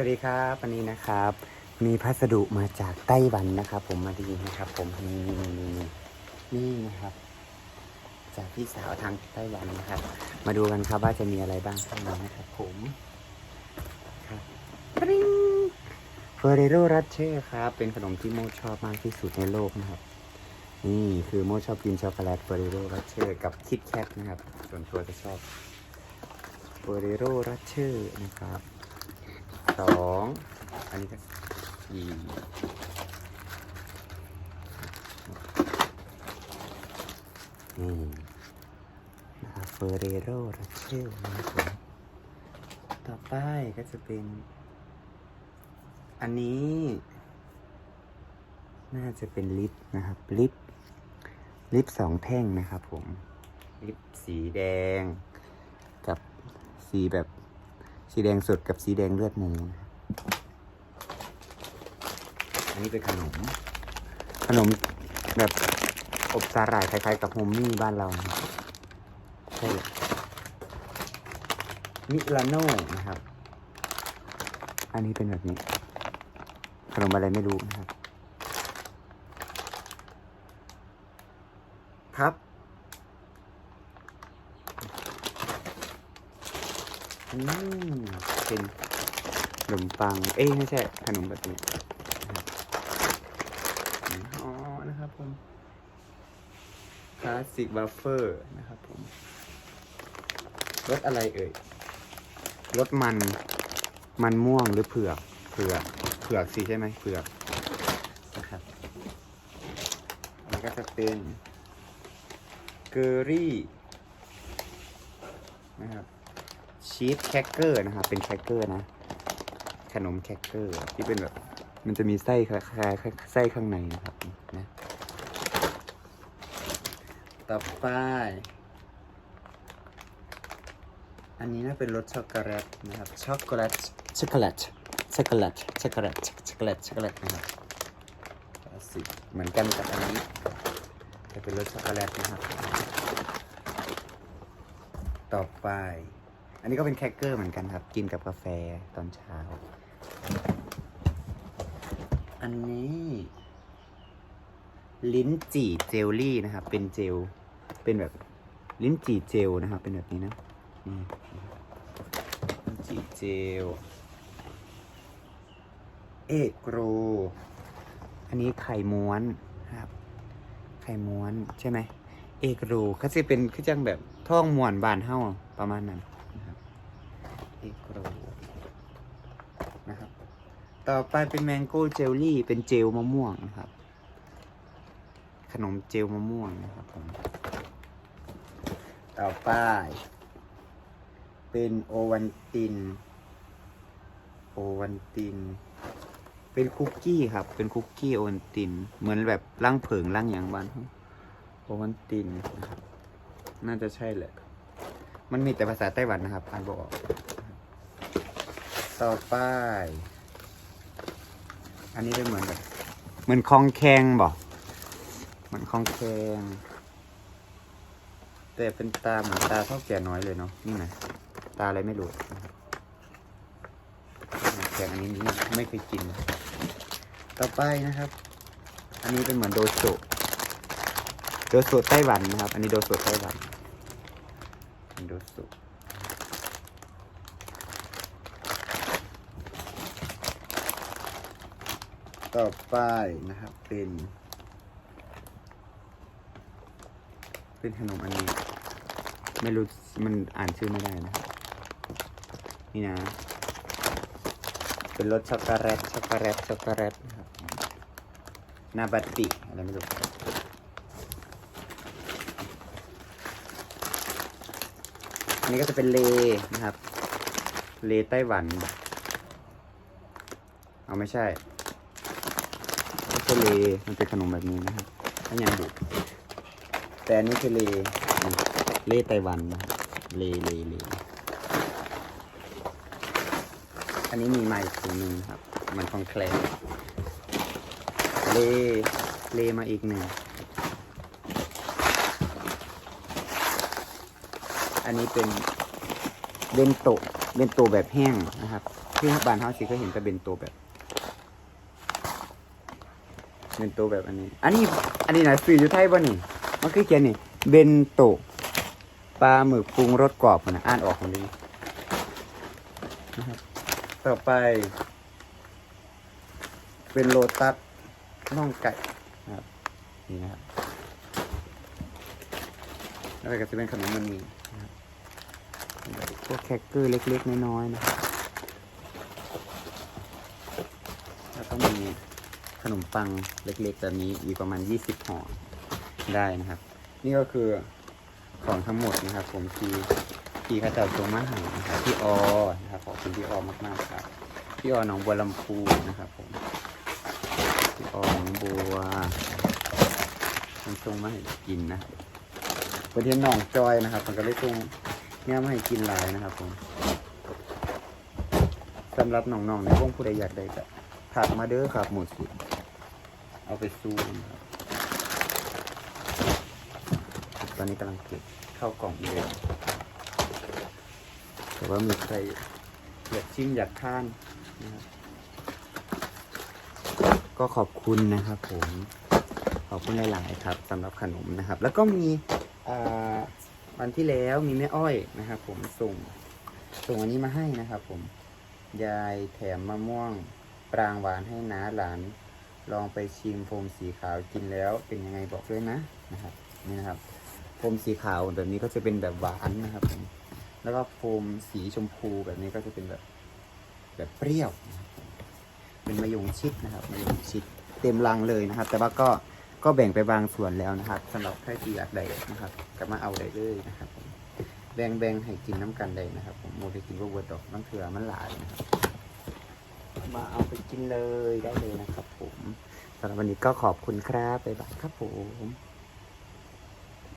วัสดีครับวันนี้นะครับ มีพัสดุมาจากไต้หวันนะครับ ผมมาดีนะครับ ผมนี่นี่นี่นี่นี่นะครับ จากพี่สาวทางไต้หวันนะครับ มาดูกันครับว่าจะมีอะไรบ้างข้างในนะครับ ผมครับปริ้งเฟอร์เรโรรัชเช่ครับ เป็นขนมที่โมชอบมากที่สุดในโลกนะครับ นี่คือโมชอบกินช็อกโกแลตเฟอร์เรโรรัชเช่กับคิดแคทนะครับ ส่วนตัวจะชอบเฟอร์เรโรรัชเช่นะครับ สองอันนี้ก็สี่นี่นะครับเฟอร์เรโรรัชเชลนะครับผมต่อไปก็จะเป็น อันนี้ น่าจะเป็นลิปนะครับลิปลิปสองแท่งนะครับผมลิปสีแดง กับสีแบบ สีแดงสดกับสีแดงเลือดหมูนอันนี้เป็นขนม ขนมแบบอบสาหร่ายคล้ายๆกับโฮมมี่บ้านเราใช่มิลานโน่นะครับ อันนี้เป็นแบบนี้ ขนมอะไรไม่รู้นะครับ ครับ อืมเป็นขนมปัง เอ้ยไม่ใช่ขนมแบบนี้อ๋อนะครับผมคลาสสิกบัฟเฟอร์นะครับผมรสอะไรเอ่ยรสมัน มันม่วงหรือเผือก เผือก เผือกสิใช่ไหมเผือกนะครับอันนี้ก็จะเป็นเกอรี่นะครับ ชีสแครกเกอร์นะครับเป็นแครกเกอร์นะ ขนมแครกเกอร์ที่เป็นแบบ มันจะมีไส้คล้ายๆไส้ข้างในนะครับนะต่อไปอันนี้น่าเป็นรสช็อกโกแลตนะครับช็อกโกแลตช็อกโกแลตช็อกโกแลตช็อกโกแลตช็อกโกแลตช็อกโกแลตนะครับสิเหมือนกันกับอันนี้จะเป็นรสช็อกโกแลตนะครับ ต่อไป อันนี้ก็เป็นแครกเกอร์เหมือนกันครับ กินกับกาแฟตอนเช้า อันนี้ ลิ้นจี่เจลลี่นะครับ เป็นเจล เป็นแบบลิ้นจี่เจลนะครับ เป็นแบบนี้นะนี่ลิ้นจี่เจล เอกโร อันนี้ไข่ม้วนครับ ไข่ม้วนใช่ไหม เอกโรเขาจะเป็นคือจังแบบท่องมวนบานเฮ้าประมาณนั้น อกโรนะครับ ต่อไปเป็นแมงโก้เจลลี่ เป็นเจลมะม่วงนะครับ ขนมเจลมะม่วงนะครับผม ต่อไป เป็นโอวันติน โอวันติน เป็นคุกกี้ครับ เป็นคุกกี้โอวันติน เหมือนแบบร่างเผิงร่างอย่างบ้านโอวันตินนะครับ น่าจะใช่แหละ มันมีแต่ภาษาไต้หวันนะครับอ่านบอก ต่อไป อันนี้เป็นเหมือนแบบเหมือนคองแคงบอกเหมือนคองแคง แต่เป็นตาเหมือนตาเท่าแก่น้อยเลยเนาะนี่ไงตาอะไรไม่รู้นะครับแกงอันนี้นี่ไม่เคยกิน ต่อไปนะครับ อันนี้เป็นเหมือนโดโซะโดโซะไต้หวันนะครับ อันนี้โดโซะไต้หวันเป็นโดโซ ต่อไปนะครับ เป็น เป็นขนมอันนี้ ไม่รู้มันอ่านชื่อไม่ได้นะครับนี่นะ เป็นรสช็อกโกแลตช็อกโกแลตช็อกโกแลตนะครับนาบัตติอะไรไม่รู้อันนี้ก็จะเป็นเลนะครับ เลไต้หวัน เอาไม่ใช่ ไม่ใช่เลมันเป็นขนมแบบนี้นะครับถ้ายังบุแต่อันนี้คือเล่เลไต้หวันนะเลเลเลอันนี้มีไม้ถุงหนึ่งครับ มันของแคลร์เลเลมาอีกหนึ่ง อันนี้เป็นเบนโตะเบนโตะแบบแห้งนะครับ ที่บ้านเฮาสิเคเห็นแต่เบนโตแบบ เบนโตแบบอันนี้ อันนี้ อันนี้นะซื้ออยู่ไทยบ่นี่ มันคือเขียนนี่ เบนโตปลาหมึกปรุงรสกรอบนะอ่านออกของดีนะครับ ต่อไป เป็นโลตัสน่องไก่นะครับ นี่นะครับแล้วก็จะเป็นขนมมันมีนะครับพวกแครกเกอร์เล็กๆ น้อยๆนะครับแล้วก็มี นมปังเล็กๆแบบนี้อีกประมาณ 20ห่อได้นะครับ นี่ก็คือของทั้งหมดนะครับ ผมที่ที่เข้าเจ้าส่งมาห้นะครับพี่ออนะครับขอบคุณพี่ออมากๆครับพี่ออหนองบัวลำพูนะครับผมพี่ออหนองบัวมันส่งมาให้กินนะประเทศหนองจอยนะครับ มันก็เลยส่งเนี่ยมาให้กินหลายนะครับ ผมสำหรับน้องๆในวงผู้ใดอยากได้ก็ถักมาเด้อครับหมดสุด เอาไปซูมตอนนี้กำลังเก็บเข้ากล่องอยู่เลยแต่ว่ามีใครอยากชิมอยากทานนะครับก็ขอบคุณนะครับผม ขอบคุณหลาย ๆ ครับสำหรับขนมนะครับ แล้วก็มีวันที่แล้วมีแม่อ้อยนะครับผมส่งส่งอันนี้มาให้นะครับผม ยายแถมมะม่วงปรางหวานให้น้าหลาน ลองไปชิมโฟมสีขาวกินแล้วเป็นยังไงบอกด้วยนะนะครับ นี่นะครับโฟมสีขาวแบบนี้ก็จะเป็นแบบหวานนะครับ แล้วก็โฟมสีชมพูแบบนี้ก็จะเป็นแบบแบบเปรี้ยว เป็นมะยงชิดนะครับมะยงชิดเต็มรังเลยนะครับ แต่ว่าก็ก็แบ่งไปบางส่วนแล้วนะครับสำหรับใครที่อยากได้นะครับก็มาเอาได้เลยนะครับแบ่งแบ่งให้กินน้ำกันได้นะครับ ผมโมไปกินพวกเวิร์ดอกน้ำเถื่อมันหลายนะครับมาเอาไปกินเลยได้เลยนะครับ สำหรับวันนี้ก็ขอบคุณครับบ๊ายบายครับผม